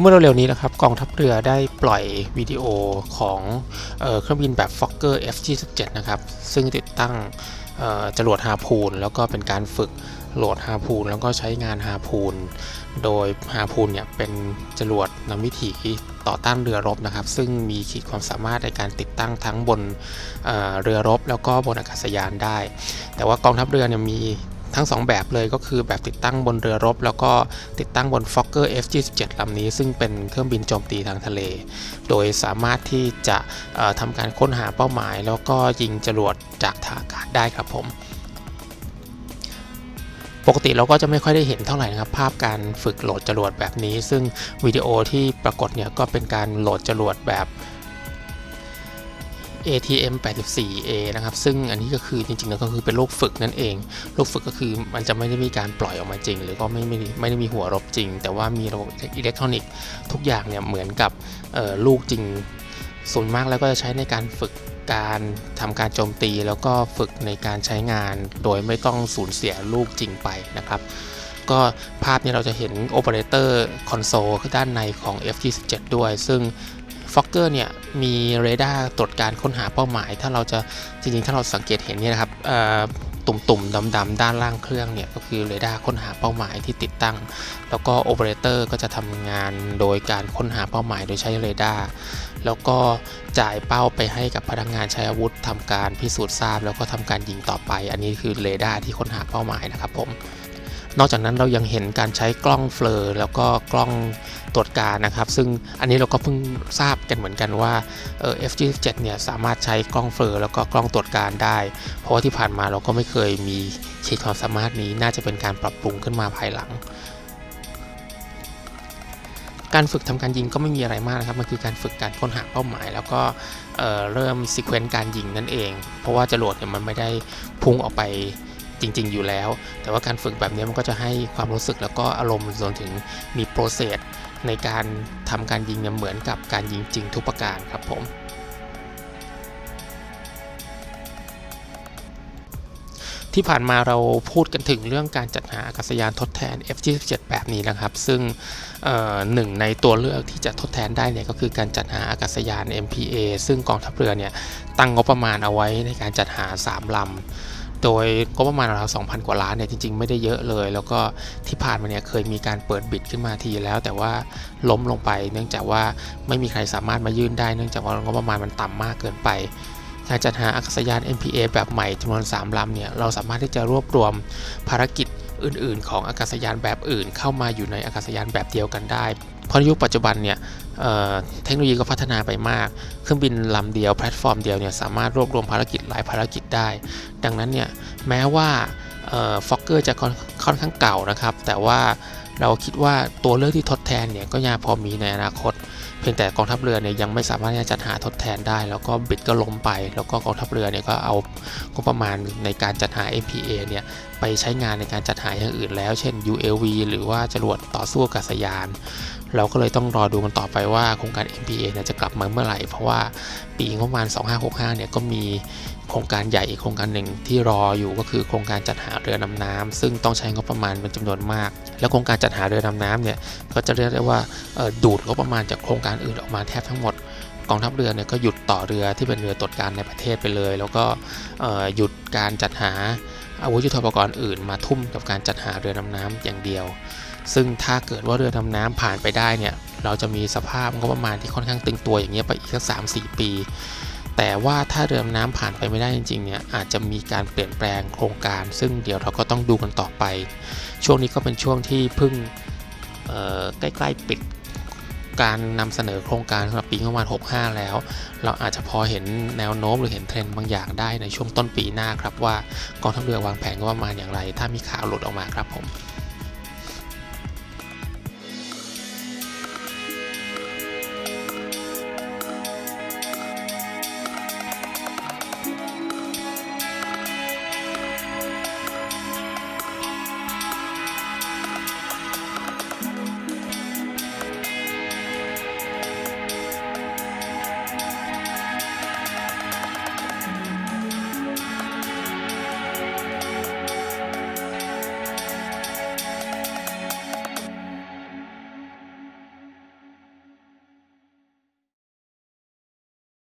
เมื่อเร็วๆนี้นะครับกองทัพเรือได้ปล่อยวิดีโอของเออเครื่องบินแบบ Fokker F-27 นะครับ ซึ่งติดตั้งจรวดฮาพูน แล้วก็เป็นการฝึกโหลดฮาพูน แล้วก็ใช้งานฮาพูน โดยฮาพูนเนี่ยเป็นจรวดนำวิถีต่อต้านเรือรบนะครับ ซึ่งมีขีดความสามารถในการติดตั้งทั้งบนเเรือรบ แล้วก็บนอากาศยานได้ แต่ว่ากองทัพเรือเนี่ยมี ทั้งสองแบบเลยก็คือแบบติดตั้งบนเรือรบ แล้วก็ติดตั้งบน Fokker F-27 ลำนี้ ซึ่งเป็นเครื่องบินโจมตีทางทะเล โดยสามารถที่จะทำการค้นหาเป้าหมาย แล้วก็ยิงจรวดจากทางอากาศได้ครับผมปกติเราก็จะไม่ค่อยได้เห็นเท่าไหร่นะครับ ภาพการฝึกโหลดจรวดแบบนี้ ซึ่งวิดีโอที่ปรากฏเนี่ยก็เป็นการโหลดจรวดแบบ ATM 84A นะครับ ซึ่งอันนี้ก็คือจริงๆแล้วก็คือเป็นลูกฝึกนั่นเองลูกฝึกก็คือมันจะไม่ได้มีการปล่อยออกมาจริง หรือก็ไม่ไม่ไม่ได้มีหัวรบจริง แต่ว่ามีระบบอิเล็กทรอนิกส์ทุกอย่างเนี่ยเหมือนกับลูกจริง ส่วนมากแล้วก็จะใช้ในการฝึกการทำการโจมตีแล้วก็ฝึกในการใช้งานโดยไม่ต้องสูญเสียลูกจริงไปนะครับ ก็ภาพนี้เราจะเห็นโอเปอเรเตอร์คอนโซลด้านในของ F27 ด้วย ซึ่ง ฟอกเกอร์เนี่ยมีเรดาร์ตรวจการค้นหาเป้าหมาย ถ้าเราจะจริงๆ ถ้าเราสังเกตเห็นเนี่ยนะครับตุ่มๆดำๆด้านล่างเครื่องเนี่ยก็คือเรดาร์ค้นหาเป้าหมายที่ติดตั้ง แล้วก็โอเปอเรเตอร์ก็จะทำงานโดยการค้นหาเป้าหมายโดยใช้เรดาร์แล้วก็จ่ายเป้าไปให้กับพนักงานใช้อาวุธทำการพิสูจน์ทราบ แล้วก็ทำการยิงต่อไป อันนี้คือเรดาร์ที่ค้นหาเป้าหมายนะครับผม นอกจากนั้นเรายังเห็นการใช้กล้องเฟลอร์แล้วก็กล้องตรวจการนะครับ ซึ่งอันนี้เราก็เพิ่งทราบกันเหมือนกันว่าเอ่อ F27 เนี่ยสามารถใช้กล้องเฟลอร์แล้วก็กล้องตรวจการได้ เพราะว่าที่ผ่านมาเราก็ไม่เคยมีขีดความสามารถนี้น่าจะเป็นการปรับปรุงขึ้นมาภายหลังการฝึกทำการยิงก็ไม่มีอะไรมากนะครับ มันคือการฝึกการค้นหาเป้าหมาย แล้วก็เเริ่มซีเควนต์การยิงนั่นเอง เพราะว่าจรวดเนี่ยมันไม่ได้พุ่งออกไป จริง ๆ อยู่แล้ว แต่ว่าการฝึกแบบนี้มันก็จะให้ความรู้สึกแล้วก็อารมณ์รวมถึงมีโปรเซสในการทำการยิงเนี่ยเหมือนกับการยิงจริงทุกประการครับผมที่ผ่านมาเราพูดกันถึงเรื่องการจัดหาอากาศยานทดแทน F-27 แบบนี้นะครับ ซึ่งหนึ่งในตัวเลือกที่จะทดแทนได้เนี่ยก็คือการจัดหาอากาศยาน MPA ซึ่งกองทัพเรือเนี่ยตั้งงบประมาณเอาไว้ในการจัดหา 3ลำ โดยก็ประมาณราว2,000 กว่าล้านเนี่ยจริงๆ ไม่ได้เยอะเลย แล้วก็ที่ผ่านมาเนี่ยเคยมีการเปิดบิดขึ้นมาทีแล้ว แต่ว่าล้มลงไป เนื่องจากว่าไม่มีใครสามารถมายื่นได้เนื่องจากว่างบประมาณมันต่ำมากเกินไปการจัดหาอากาศยาน MPA แบบใหม่จำนวน 3 ลำเนี่ยเราสามารถที่จะรวบรวมภารกิจ อื่น ๆ ของอากาศยานแบบอื่น เข้ามาอยู่ในอากาศยานแบบเดียวกันได้ เพราะในยุคปัจจุบันเนี่ยเเทคโนโลยีก็พัฒนาไปมาก เครื่องบินลำเดียวแพลตฟอร์มเดียวเนี่ยสามารถรวบรวมภารกิจหลายภารกิจได้ ดังนั้นเนี่ยแม้ว่าฟอกเกอร์จะค่อนข้างเก่านะครับ แต่ว่า เราคิดว่าตัวเลือกที่ทดแทนเนี่ยก็ยังพอมีในอนาคต เพียงแต่กองทัพเรือเนี่ยยังไม่สามารถที่จะจัดหาทดแทนได้ แล้วก็บิดก็ล้มไป แล้วก็กองทัพเรือเนี่ยก็เอางบประมาณในการจัดหา MPA เนี่ยไปใช้งานในการจัดหาอย่างอื่นแล้ว เช่น UAV หรือว่าจรวดต่อสู้อากาศยานเราก็เลยต้องรอดูกันต่อไปว่าโครงการ MPA เนี่ยจะกลับมาเมื่อไหร่ เพราะว่าปีงบประมาณ 2565 เนี่ยก็มีโครงการใหญ่อีกโครงการหนึ่งที่รออยู่ก็คือโครงการจัดหาเรือดำน้ำซึ่งต้องใช้งบประมาณเป็นจำนวนมาก แล้วโครงการจัดหาเรือดำน้ำเนี่ยก็จะเรียกได้ว่าดูดงบประมาณจากโครงการอื่นออกมาแทบทั้งหมดกองทัพเรือเนี่ยก็หยุดต่อเรือที่เป็นเรือตรวจการในประเทศไปเลย แล้วก็หยุดการจัดหา อาวุธยุทโธปกรณ์อื่นมาทุ่มกับการจัดหาเรือดำน้ำอย่างเดียว ซึ่งถ้าเกิดว่าเรือดำน้ำผ่านไปได้เนี่ย เราจะมีสภาพงบประมาณที่ค่อนข้างตึงตัวอย่างเงี้ยไปอีกสักสามสี่ปี แต่ว่าถ้าเรือดำน้ำผ่านไปไม่ได้จริงๆเนี่ยอาจจะมีการเปลี่ยนแปลงโครงการ ซึ่งเดี๋ยวเราก็ต้องดูกันต่อไป ช่วงนี้ก็เป็นช่วงที่เพิ่งใกล้ๆปิด การนำเสนอโครงการสำหรับปีงบประมาณ 65 แล้ว เราอาจจะพอเห็นแนวโน้มหรือเห็นเทรนด์บางอย่างได้ในช่วงต้นปีหน้าครับว่ากองทัพเรือวางแผนงบประมาณอย่างไร ถ้ามีข่าวหลุดออกมาครับผม